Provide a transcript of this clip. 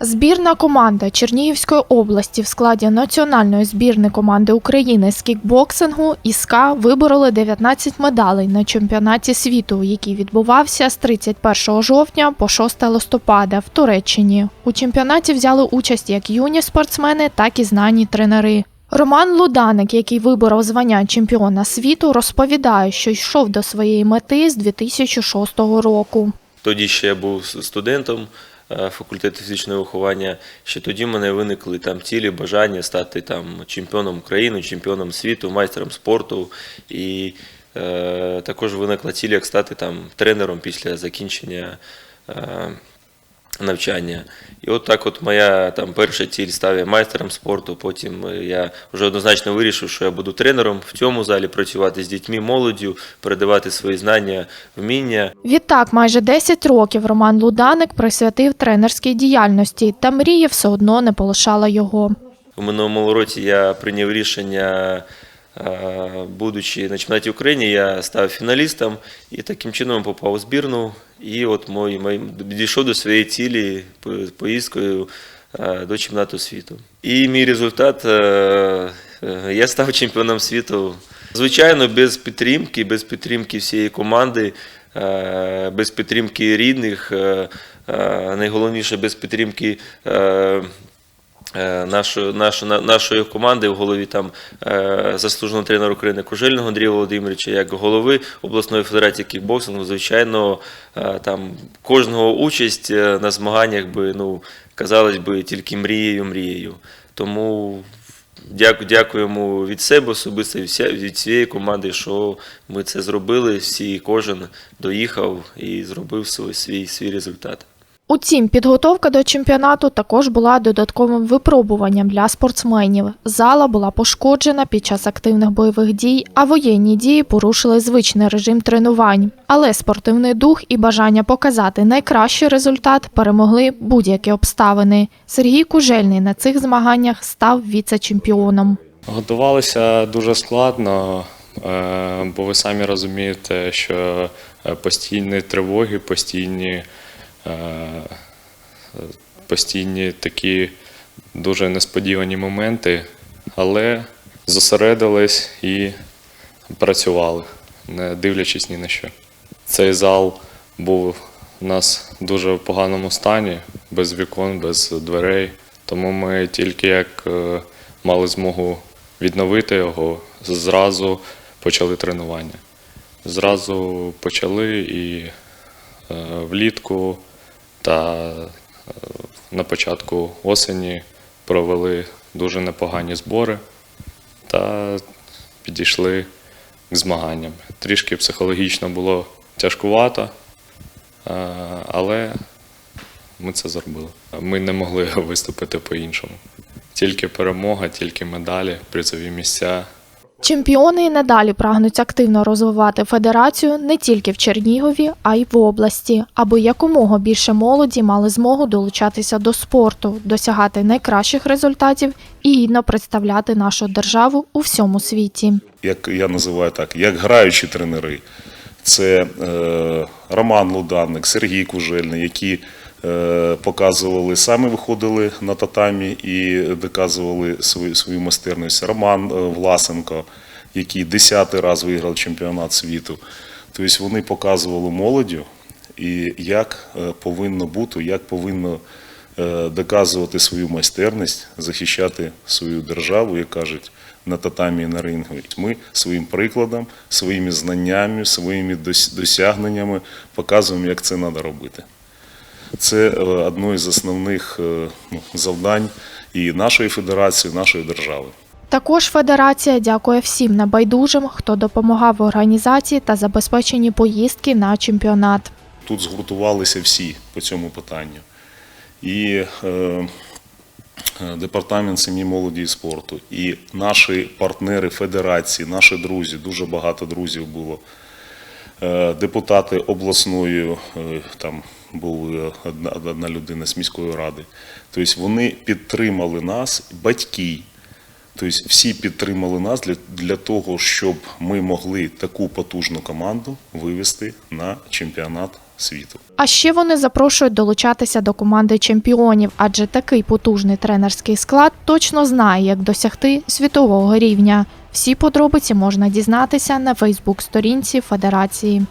Збірна команда Чернігівської області в складі національної збірної команди України з кікбоксингу ІСКА вибороли 19 медалей на чемпіонаті світу, який відбувався з 31 жовтня по 6 листопада в Туреччині. У чемпіонаті взяли участь як юні спортсмени, так і знані тренери. Роман Луданик, який виборов звання чемпіона світу, розповідає, що йшов до своєї мети з 2006 року. Тоді ще я був студентом факультету фізичного виховання. Ще тоді в мене виникли там цілі бажання стати там чемпіоном України, чемпіоном світу, майстером спорту. І е, також виникла ціль, як стати там тренером після закінчення. Е, навчання. І от так от моя там перша ціль став я майстером спорту. Потім е, я вже однозначно вирішив, що я буду тренером в цьому залі працювати з дітьми, молоддю, передавати свої знання, вміння. Відтак, майже 10 років Роман Луданик присвятив тренерській діяльності, та мрія все одно не полишала його. У минулому році я прийняв рішення, будучи на чемпіонаті України, я став фіналістом і таким чином попав у збірну. І от мой, мой, дійшов до своєї цілі поїздкою е, до чемпіонату світу. І мій результат е, е, я став чемпіоном світу. Звичайно, без підтримки, без підтримки всієї команди, е, без підтримки рідних, е, е, найголовніше без підтримки. Е, е, нашої, нашої, на- нашої команди в голові там е, заслуженого тренера України Кужельного Андрія Володимировича, як голови обласної федерації кікбоксингу, звичайно, е, там кожного участь на змаганнях би, ну, казалось би, тільки мрією, мрією. Тому дяку, дякуємо від себе особисто від всієї команди, що ми це зробили. Всі, кожен доїхав і зробив свій, свій результат. Утім, підготовка до чемпіонату також була додатковим випробуванням для спортсменів. Зала була пошкоджена під час активних бойових дій, а воєнні дії порушили звичний режим тренувань. Але спортивний дух і бажання показати найкращий результат перемогли будь-які обставини. Сергій Кужельний на цих змаганнях став віце-чемпіоном. Готувалися дуже складно, е, бо ви самі розумієте, що е, постійні тривоги, постійні, постійні такі дуже несподівані моменти, але зосередились і працювали, не дивлячись ні на що. Цей зал був у нас дуже в поганому стані, без вікон, без дверей. Тому ми тільки як е, мали змогу відновити його, зразу почали тренування. Зразу почали і е, влітку та е, на початку осені провели дуже непогані збори та підійшли к змаганням. Трішки психологічно було тяжкувато, е, але ми це зробили. Ми не могли виступити по-іншому. Тільки перемога, тільки медалі, призові місця. Чемпіони і надалі прагнуть активно розвивати федерацію не тільки в Чернігові, а й в області, аби якомога більше молоді мали змогу долучатися до спорту, досягати найкращих результатів і гідно представляти нашу державу у всьому світі. як я називаю так, як граючі тренери. Це е, Роман Луданник, Сергій Кужельний, які показували, самі виходили на татамі і доказували свою, свою майстерність. Роман е, Власенко, який десятий раз виграв чемпіонат світу. Тобто вони показували молоддю, і як е, повинно бути, як повинно е, доказувати свою майстерність, захищати свою державу, як кажуть, на татамі і на рингу. Ми своїм прикладом, своїми знаннями, своїми дос- досягненнями показуємо, як це треба робити. Це е, одне із основних е, ну, завдань і нашої федерації, і нашої держави. Також федерація дякує всім небайдужим, хто допомагав в організації та забезпеченні поїздки на чемпіонат. Тут згуртувалися всі по цьому питанню. І е, департамент сім'ї молоді і спорту, і наші партнери федерації, наші друзі, дуже багато друзів було. Е, депутати обласної, е, там була одна, одна людина з міської ради. Тобто вони підтримали нас, батьки. Тобто всі підтримали нас для, для того, щоб ми могли таку потужну команду вивести на чемпіонат світу. А ще вони запрошують долучатися до команди чемпіонів, адже такий потужний тренерський склад точно знає, як досягти світового рівня. Всі подробиці можна дізнатися на Фейсбук-сторінці Федерації.